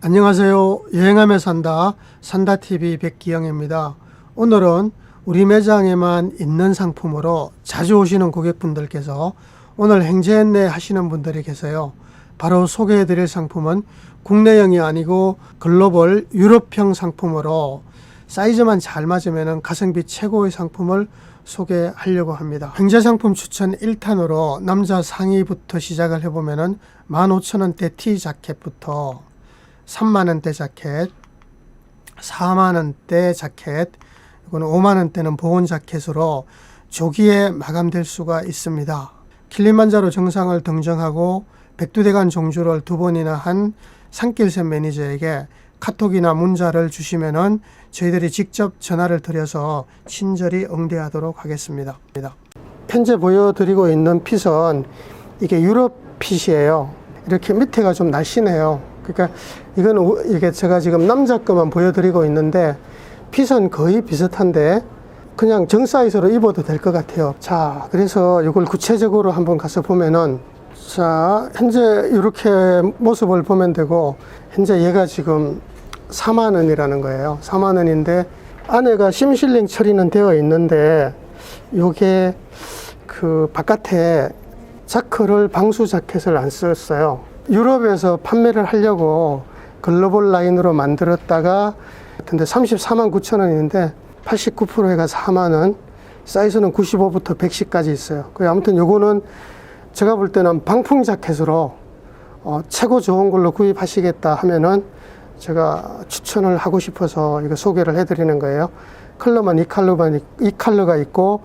안녕하세요. 여행하며 산다 산다TV 백기영입니다. 오늘은 우리 매장에만 있는 상품으로 자주 오시는 고객분들께서 오늘 행제했네 하시는 분들이 계세요. 바로 소개해 드릴 상품은 국내형이 아니고 글로벌 유럽형 상품으로 사이즈만 잘 맞으면 가성비 최고의 상품을 소개하려고 합니다. 행제 상품 추천 1탄으로 남자 상의부터 시작을 해보면은 15,000원대 티 자켓부터 3만원대 자켓, 4만원대 자켓, 이거는 5만원대는 보온 자켓으로 조기에 마감될 수가 있습니다. 킬리만자로 정상을 등정하고 백두대간 종주를 두 번이나 한 산길샘 매니저에게 카톡이나 문자를 주시면은 저희들이 직접 전화를 드려서 친절히 응대하도록 하겠습니다. 현재 보여드리고 있는 핏은 이게 유럽 핏이에요. 이렇게 밑에가 좀 날씬해요. 그러니까 이건 오- 이게 제가 지금 남자 거만 보여드리고 있는데 핏은 거의 비슷한데 그냥 정 사이즈로 입어도 될 것 같아요. 자, 그래서 이걸 구체적으로 한번 가서 보면은 자, 현재 이렇게 모습을 보면 되고 현재 얘가 지금 4만 원이라는 거예요. 4만 원인데 안에가 심실링 처리는 되어 있는데 요게 그 바깥에 자크를 방수 자켓을 안 썼어요. 유럽에서 판매를 하려고 글로벌 라인으로 만들었다가 근데 34만 9천 원인데 89%가 4만 원, 사이즈는 95부터 110까지 있어요. 그 아무튼 요거는 제가 볼 때는 방풍 자켓으로 어, 최고 좋은 걸로 구입하시겠다 하면은 제가 추천을 하고 싶어서 이거 소개를 해드리는 거예요. 컬러만 이 컬러만 있- 이 컬러가 있고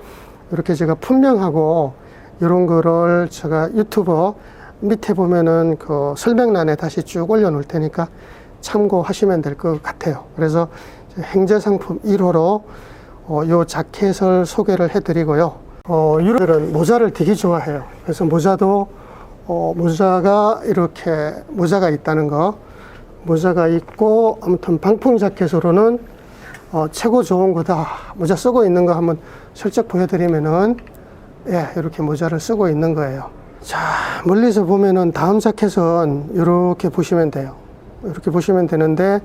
이렇게 제가 분명하고 이런 거를 제가 유튜버 밑에 보면은 그 설명란에 다시 쭉 올려놓을 테니까 참고하시면 될 것 같아요. 그래서 행제 상품 1호로 어, 요 자켓을 소개를 해드리고요. 어, 유럽들은 모자를 되게 좋아해요. 그래서 모자도 어, 모자가 이렇게 모자가 있다는 거, 모자가 있고 아무튼 방풍 자켓으로는 어, 최고 좋은 거다. 모자 쓰고 있는 거 한번 슬쩍 보여드리면은 예, 이렇게 모자를 쓰고 있는 거예요. 자, 멀리서 보면은 다음 자켓은 이렇게 보시면 돼요. 이렇게 보시면 되는데,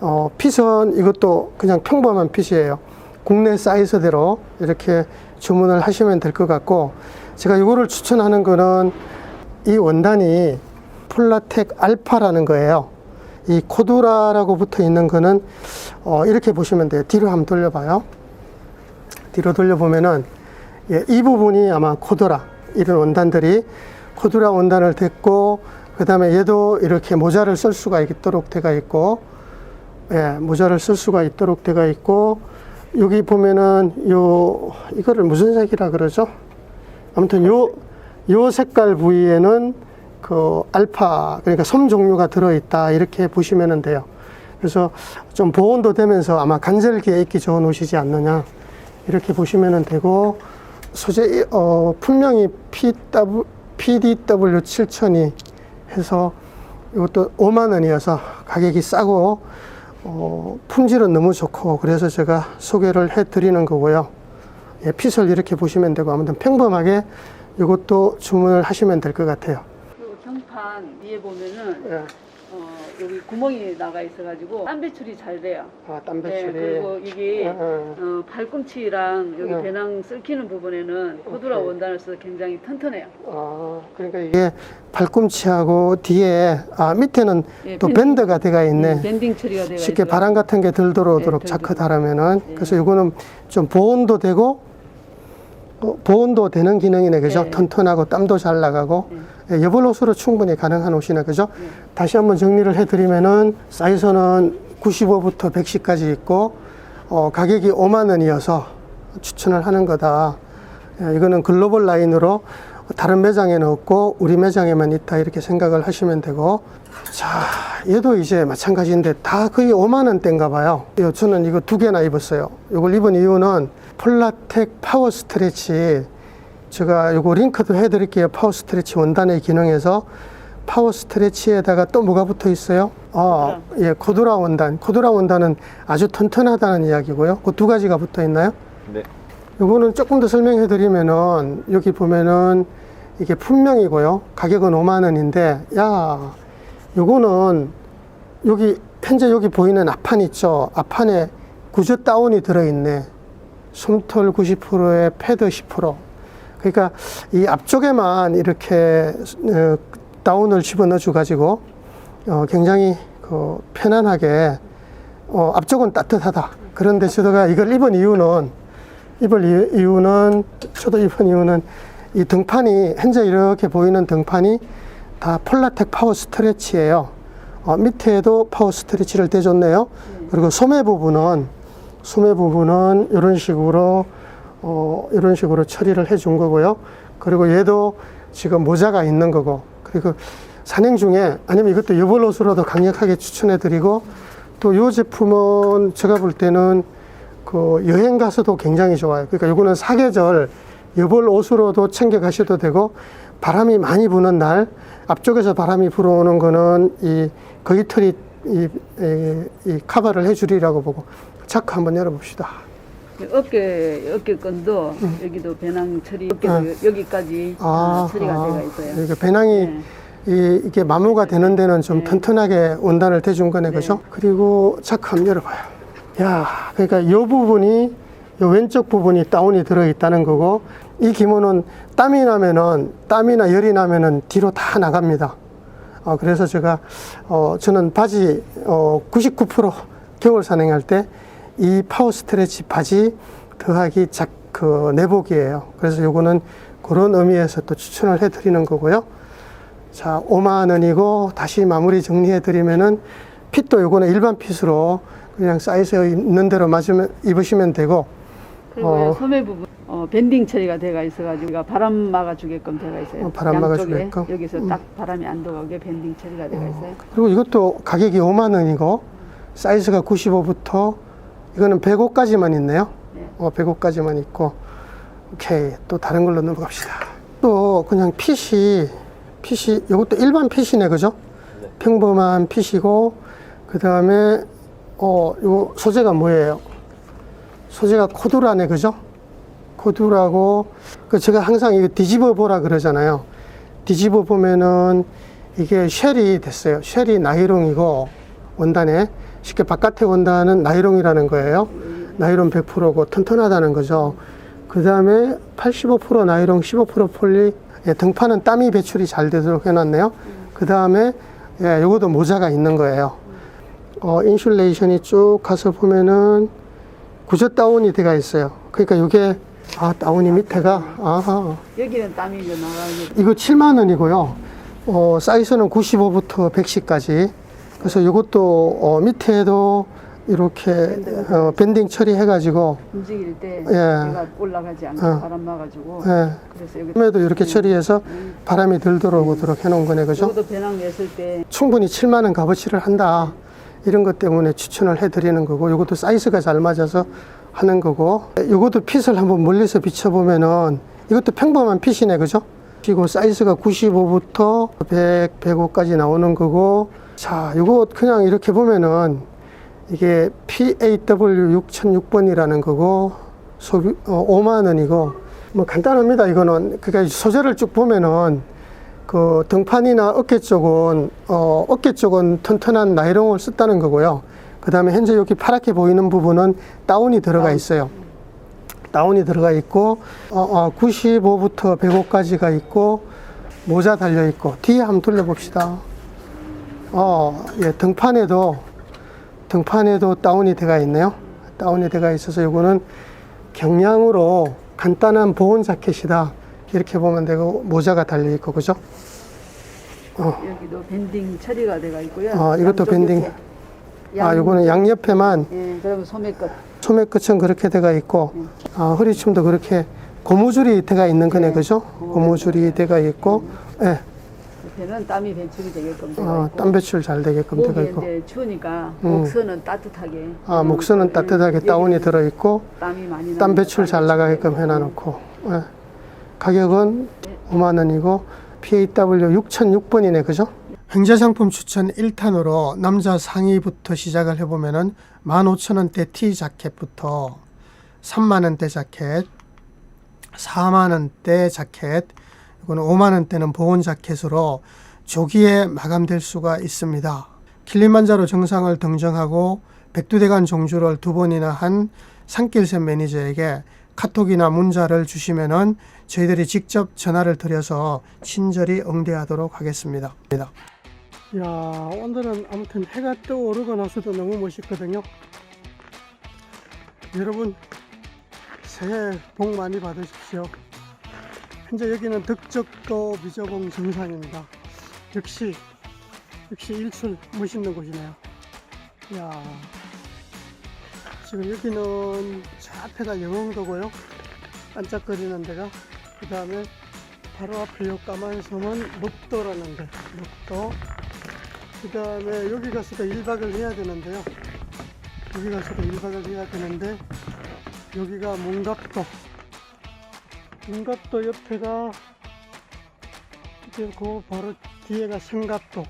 어, 핏은 이것도 그냥 평범한 핏이에요. 국내 사이즈대로 이렇게 주문을 하시면 될 것 같고, 제가 이거를 추천하는 거는 이 원단이 폴라텍 알파라는 거예요. 이 코두라라고 붙어 있는 거는 어, 이렇게 보시면 돼요. 뒤로 한번 돌려봐요. 뒤로 돌려보면은 예, 이 부분이 아마 코드라 이런 원단들이 코드라 원단을 댔고 그 다음에 얘도 이렇게 모자를 쓸 수가 있도록 돼가 있고 예, 모자를 쓸 수가 있도록 돼가 있고 여기 보면은 요 이거를 무슨 색이라 그러죠? 아무튼 요 요 색깔 부위에는 그 알파 그러니까 솜 종류가 들어 있다 이렇게 보시면 돼요. 그래서 좀 보온도 되면서 아마 간절기에 입기 좋은 옷이지 않느냐 이렇게 보시면 되고 소재 어 분명히 PW PDW 7000이 해서 이것도 5만 원이어서 가격이 싸고 어 품질은 너무 좋고 그래서 제가 소개를 해 드리는 거고요. 예, 핏을 이렇게 보시면 되고 아무튼 평범하게 이것도 주문을 하시면 될 것 같아요. 그리고 경판 위에 보면은 예. 어, 여기 구멍이 나가 있어가지고 땀 배출이 잘 돼요. 아, 땀 네, 배출이. 그리고 이게 예, 예. 어, 발꿈치랑 여기 네. 배낭 쓸키는 부분에는 코드라 오케이. 원단을 써서 굉장히 튼튼해요. 아, 그러니까 이게 발꿈치하고 뒤에 아 밑에는 예, 또 밴딩. 밴드가 돼가 있네. 밴딩 처리가 되어 쉽게 있어요. 바람 같은 게 덜 들어오도록 네, 덜 자크 들어오고. 달으면은 네. 그래서 이거는 좀 보온도 되고 어, 보온도 되는 기능이네 그죠 네. 튼튼하고 땀도 잘 나가고 예, 여벌 옷으로 충분히 가능한 옷이네 그죠? 네. 다시 한번 정리를 해드리면은 사이즈는 95부터 110까지 있고 어, 가격이 5만 원이어서 추천을 하는 거다. 예, 이거는 글로벌 라인으로 다른 매장에는 없고 우리 매장에만 있다 이렇게 생각을 하시면 되고. 자 얘도 이제 마찬가지인데 다 거의 5만 원대인가 봐요. 요, 저는 이거 두 개나 입었어요. 이걸 입은 이유는 폴라텍 파워 스트레치 제가 요거 링크도 해드릴게요 파워 스트레치 원단의 기능에서 파워 스트레치에다가 또 뭐가 붙어 있어요? 아, 예, 코드라 원단. 코드라 원단은 아주 튼튼하다는 이야기고요. 그 두 가지가 붙어 있나요? 네. 요거는 조금 더 설명해 드리면은 여기 보면은 이게 품명이고요. 가격은 5만 원인데 야, 요거는 여기 현재 여기 보이는 앞판 있죠. 앞판에 구조 다운이 들어 있네. 솜털 90%에 패드 10%. 그러니까 이 앞쪽에만 이렇게 어, 다운을 집어넣어 가지고 어, 굉장히 그 편안하게 어, 앞쪽은 따뜻하다. 그런데 저도가 이걸 입은 이유는 입을 이- 이유는 저도 입은 이유는 이 등판이 현재 이렇게 보이는 등판이 다 폴라텍 파워 스트레치예요. 어, 밑에도 파워 스트레치를 대줬네요. 그리고 소매 부분은 소매 부분은 이런 식으로 어, 이런 식으로 처리를 해 준 거고요. 그리고 얘도 지금 모자가 있는 거고 그리고 산행 중에 아니면 이것도 여벌 옷으로도 강력하게 추천해 드리고 또 이 제품은 제가 볼 때는 그 여행 가서도 굉장히 좋아요. 그러니까 이거는 사계절 여벌 옷으로도 챙겨 가셔도 되고 바람이 많이 부는 날 앞쪽에서 바람이 불어오는 거는 이 거기 털이 이, 이, 이 카바를 해주리라고 보고 자크 한번 열어봅시다. 어깨 어깨끈도 여기도 배낭 처리 어깨도 여기까지 어, 처리가 되어 있어요. 이게 배낭이 네. 이, 이게 마모가 되는 데는 좀 튼튼하게 원단을 대준 거네, 그죠? 그리고 자크 한번 열어봐요. 야, 그러니까 이 부분이, 이 왼쪽 부분이 다운이 들어있다는 거고, 이 기모는 땀이 나면은, 땀이나 열이 나면은 뒤로 다 나갑니다. 어, 그래서 제가, 어, 저는 바지, 어, 99% 겨울 산행할 때 이 파워 스트레치 바지 더하기 작, 그 내복이에요. 그래서 요거는 그런 의미에서 또 추천을 해드리는 거고요. 자, 5만 원이고 다시 마무리 정리해 드리면은 핏도 요거는 일반 핏으로 그냥 사이즈 있는 대로 맞으면 입으시면 되고 그리고 어. 소매 부분 어, 밴딩 처리가 되어 있어가지고 바람 막아주게끔 되어 있어요. 어, 바람 양쪽에 막아주게끔? 음. 여기서 딱 바람이 안 들어가게 밴딩 처리가 되어 있어요. 그리고 이것도 가격이 5만 원이고 사이즈가 95부터 이거는 105까지만 있네요. 네. 어, 105까지만 있고 오케이 또 다른 걸로 넘어갑시다. 또 그냥 핏이 핏이 이것도 일반 핏이네 그죠? 평범한 핏이고 그 다음에 어 이거 소재가 뭐예요? 소재가 코두라네 그죠? 코두라고 그 제가 항상 이거 뒤집어 보라 그러잖아요. 뒤집어 보면은 이게 쉘이 됐어요. 쉘이 나이롱이고 원단에 쉽게 바깥의 원단은 나이롱이라는 거예요. 나이론 100%고 튼튼하다는 거죠. 그 다음에 85% 나이론, 15% 폴리. 예, 등판은 땀이 배출이 잘 되도록 해놨네요. 그 다음에 예, 요것도 모자가 있는 거예요. 어, 인슐레이션이 쭉 가서 보면은 구조 다운이 돼가 있어요. 그러니까 이게 아 다운이 밑에가 아하 여기는 땀이 이제 나가게 이거 7만 원이고요. 어, 사이즈는 95부터 110까지. 그래서 이것도 어, 밑에도 이렇게 어, 밴딩 처리해가지고 움직일 때 예. 얘가 올라가지 않고 어. 바람 막아주고 예, 그래서 여기 몸에도 이렇게 처리해서 바람이 덜 들어오도록 해놓은 거네, 그죠? 저도 배낭 냈을 때 충분히 7만 원 값어치를 한다. 이런 것 때문에 추천을 해드리는 거고, 이것도 사이즈가 잘 맞아서 하는 거고, 이것도 핏을 한번 멀리서 비춰보면은 이것도 평범한 핏이네, 그죠? 그리고 사이즈가 95부터 100, 105까지 나오는 거고, 자, 이거 그냥 이렇게 보면은 이게 PAW 6006번이라는 거고, 소비, 어, 5만 원이고, 뭐 간단합니다, 이거는. 그러니까 소재를 쭉 보면은 그 등판이나 어깨 쪽은 어, 어깨 쪽은 튼튼한 나이롱을 썼다는 거고요. 그 다음에 현재 여기 파랗게 보이는 부분은 다운이 들어가 있어요. 다운이 들어가 있고 어, 어, 95부터 105까지가 있고 모자 달려 있고 뒤에 한번 둘러봅시다. 어, 예, 등판에도 등판에도 다운이 돼가 있네요. 다운이 돼가 있어서 이거는 경량으로 간단한 보온 자켓이다. 이렇게 보면 되고 모자가 달려 있고 그죠? 여기도 밴딩 처리가 되어 있고요. 아, 이것도 밴딩. 옆에. 아, 양- 요거는 양옆에만 예, 그러면 소매 끝. 소매 끝은 그렇게 돼가 있고 아, 허리춤도 그렇게 고무줄이 돼가 있는 거네, 네. 그죠? 고무줄이 돼가 있고, 예, 옆에는 땀이 배출이 되게끔 되어 어, 있고. 땀 배출 잘 되게끔 목이 있고, 이제 추우니까 음. 목선은 따뜻하게. 아, 목선은 따뜻하게 다운이 들어 있고, 땀이 많이 땀 배출 잘 나가게끔 배출이 해놔 놓고, 예. 가격은 5만 원이고 PAW 6006번이네, 그죠? 행자상품 추천 1탄으로 남자 상의부터 시작을 해보면은 15,000원대 티 자켓부터 3만원대 자켓, 4만원대 자켓, 이거는 5만 원대는 보온 자켓으로 조기에 마감될 수가 있습니다. 킬리만자로 정상을 등정하고 백두대간 종주를 두 번이나 한 산길샘 매니저에게 카톡이나 문자를 주시면은 저희들이 직접 전화를 드려서 친절히 응대하도록 하겠습니다. 야, 오늘은 아무튼 해가 떠오르고 나서도 너무 멋있거든요. 여러분 새해 복 많이 받으십시오. 현재 여기는 덕적도 미저봉 정상입니다. 역시 역시 일출 멋있는 곳이네요. 야 지금 여기는 저 앞에가 영흥도고요. 반짝거리는 데가 그 다음에 바로 앞에 요 까만 섬은 묵도라는 데 묵도 그 다음에 여기 가서도 1박을 해야 되는데요. 여기 가서도 1박을 해야 되는데 여기가 문갑도 문갑도 옆에가 이제 그 바로 뒤에가 성갑도.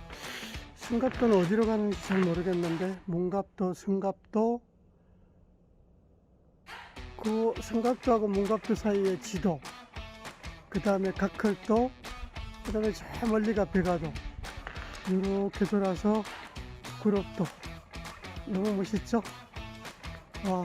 성갑도는 어디로 가는지 잘 모르겠는데 문갑도 성갑도 그 성갑도하고 문갑도 사이에 지도 그 다음에 각컬도 그 다음에 저 멀리가 백화도. 이렇게 돌아서 구럽도. 너무 멋있죠? 와